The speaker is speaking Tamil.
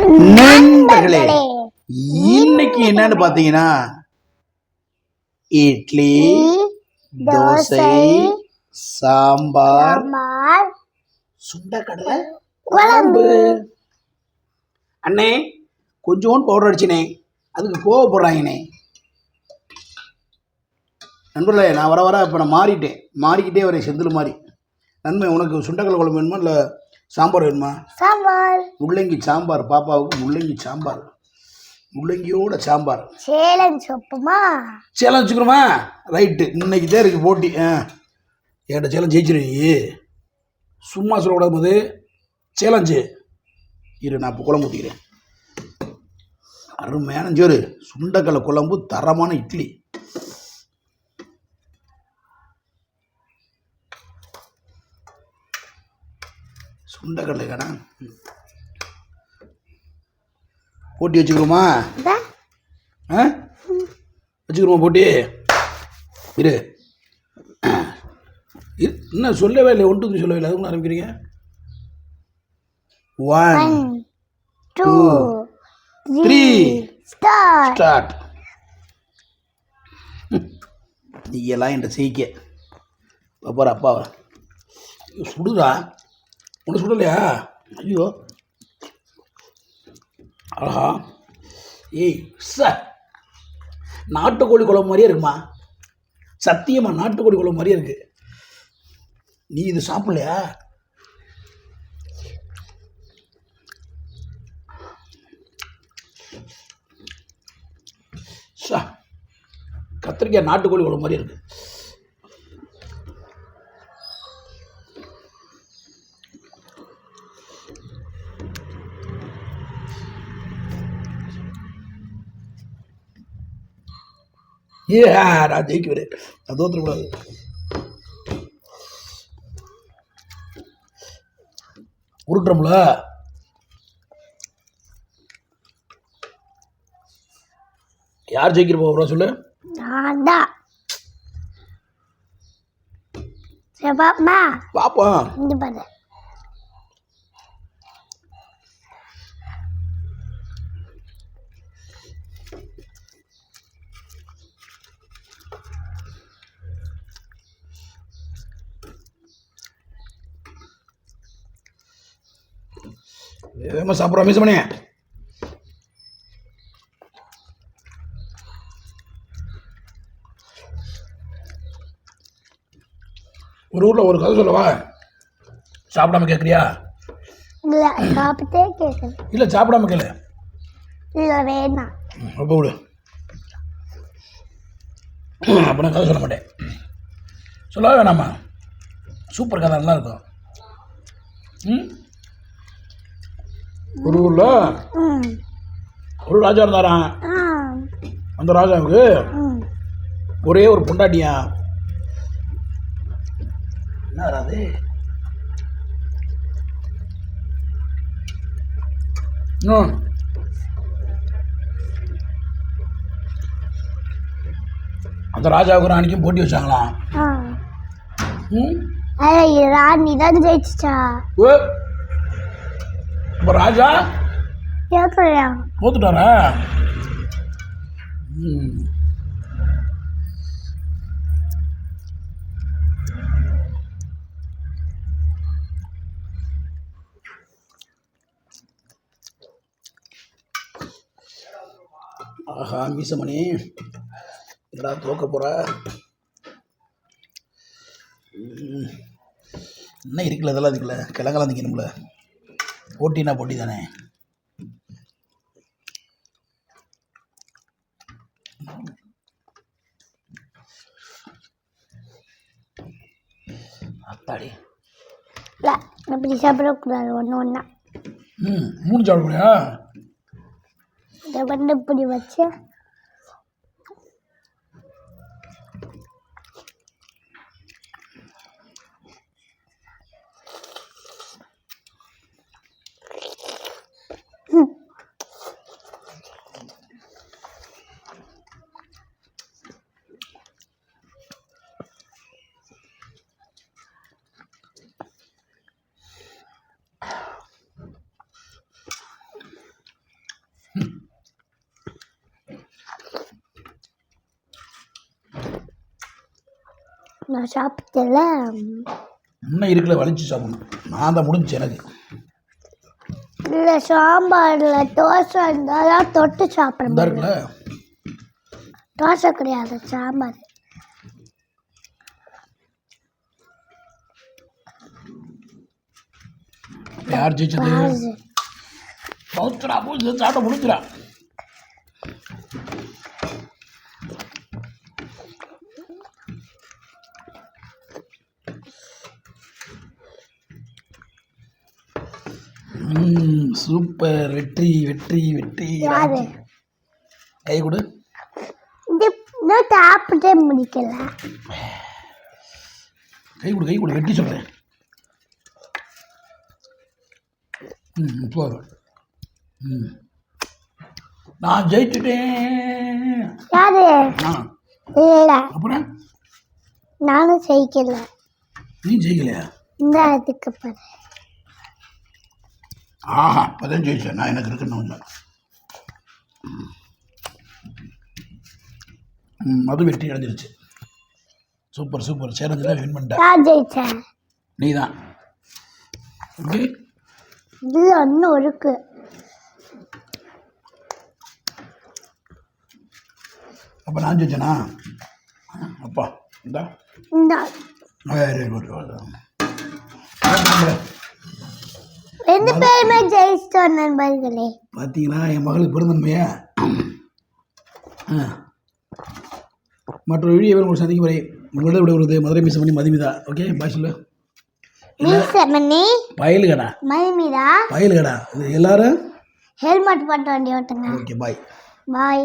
நண்பர்களே இன்னைக்கு என்னன்னு பாத்தீங்கன்னா இட்லி தோசை சாம்பார் சுண்டக்கடலை குழம்பு. அண்ணே கொஞ்சோண்டு பவுடர் அடிச்சினே அதுக்கு கோவப்படுறாங்கண்ணே நண்பர்களே நான் வர வர இப்போ நான் மாறிட்டேன். மாறிக்கிட்டே வரேன் செந்தில் மாதிரி. நன்மை உனக்கு சுண்டக்கடலை குழம்பு வேணுமா இல்லை சாம்பார் வேணுமா? சாம்பார். முள்ளங்கி சாம்பார் பாப்பாவுக்கு முள்ளங்கி சாம்பார். முள்ளங்கியோட சாம்பார். சேலஞ்ச் ஒப்புமா சேலம் வச்சுக்கிறோமா? ரைட்டு. இன்னைக்கு தான் இருக்குது போட்டி. ஆ. என்கிட்ட சேலம் ஜெயிச்சிரு நீ. சும்மா சொல்லக்கூடாது போது சேலஞ்சு இரு நான் இப்போ குழம்பு ஊற்றிக்கிறேன் அருமையான சோறு சுண்டக்கடலை குழம்பு தரமான இட்லி. சுண்டக்கடலை கடை போட்டி வச்சுக்கிறோமா? ஆ? வச்சுக்கிறோமா போட்டி? இரு. இன்னும் சொல்லவே இல்லை ஒன்று சொல்லவே இல்லை அதுக்கு ஆரம்பிக்கிறீங்க? One two three start start நீங்கெல்லாம் என்கிட்ட செய்யிக்க பாப்பார் அப்பாவை சுடுதா? ஒன்று சுடலையா ஐயோ. ஆஹா ஏய் சார் நாட்டுக்கோழி குழம்பு மாதிரியே இருக்குமா? சத்தியமாக நாட்டுக்கோழி குழம்பு மாதிரியே இருக்கு. நீ இது சாப்பிடலையா? சா. கத்திரிக்காய் நாட்டுக்கோழி குழம்பு மாதிரி இருக்குது ஏ நான் ஜெயிக்குவேன் நான் தோத்துடக்கூடாது. உருட்டுறோம்ல? யார் ஜெயிக்கிற போகிறோம் சொல்லு? நான் தான் சரி பாப்பா பார்ப்போம் இந்த பாரு. வேகமாக சாப்பிட்றோம் மிஸ் பண்ணி ஒரு ஊரில் ஒரு கதை சொல்லவா? சாப்பிடாம கேட்குறியா இல்ல சாப்பிட்டே கேட்குது இல்லை சாப்பிடாம கேளு. இல்ல வேணாம். அப்போ விடு. அப்போ நான் கதை சொல்ல மாட்டேன். சொல்லவே வேணாமா? சூப்பர் கதை நல்லா இருக்கும். ம்? ஒரு ஊரில் ஒரு ராஜா இருந்தாராம் ஆ. அந்த ராஜாவுக்கு ஒரே ஒரு பொண்டாட்டியா? என்ன அது? அந்த ராஜாவுக்கு ராணிக்கும் போட்டி வச்சாங்களாம் ராணி தான் ஜெயிச்சிச்சா? ஓ. இப்போ ராஜா? கேட்கலையா தோத்துட்டாரா ம். ஆஹா மீசமணி. என்னடா தோக்க போற? ம். என்ன இருக்குல்ல இதெல்லாம் இருக்குல்ல? கிழங்கெல்லாம் திக்கணும்ல போட்டினா போட்டி தானே? அத்தாடி இல்லை இப்படி சாப்பிடக்கூடாது ஒன்று ஒன்றா ம் மூணு சாப்பிடுறியா இதை வந்து இப்படி வச்சு நான் சாப்பிட்டல. இன்னும் இருக்குல்ல வலிச்சு சாப்பிடணும். நான் தான் முடிஞ்சு எனக்கு. இல்லை சாம்பாரில் தோசை இருந்தால் தொட்டு சாப்பிட இருக்குல்ல தோசை கிடையாது சாம்பார். யார் ஜெயிச்சது. பௌத்துரா போய் சாப்பிட முடிஞ்சுடா சூப்பர். வெற்றி வெற்றி வெற்றி. யாரு? கை கொடு. இது இன்னும் சாப்பிட்டே முடிக்கல. கை கொடு கை கொடு. வெட்டி சொல்கிறேன் ம் போதும். ம். நான் ஜெயிச்சுட்டேன். யாரு? நான். இல்லை அப்புறம்? நானும் ஜெயிக்கல. நீ ஜெயிக்கலையா? இந்த இதுக்கு பாரு ஆஹா இப்போதான் ஜெயிச்சேன். நான் எனக்கு இருக்குன்னு மது வெற்றி அடைஞ்சிருச்சு சூப்பர் சூப்பர். சேலஞ்சில் வின் பண்ணிட்டேன். ஜெயிச்சேன். நீ தான் ஓகே. இதில் ஒன்றும் இருக்கு. அப்போ நான் ஜெயிச்சேனா? அப்பா இந்தா. இந்த. வெரி குட் ரெண்டு பேருமே ஜெயிச்சிட்டோம் நண்பர்களே. பார்த்தீங்களா என் மகளுக்கு பிறந்தன்மையா மற்றொரு வீடியோ உங்களுக்கு சந்திக்கும் வரை உங்களிடம் விடுவது மதுரை மிஸ் பண்ணி மதிமிதா. ஓகே பாய் சொல்லு. பயலுகடா. மணிமீரா பயலுகடா. எல்லாரும்? ஹெல்மெட் போட்டு வண்டி ஓட்டுங்க. ஓகே பாய் பாய்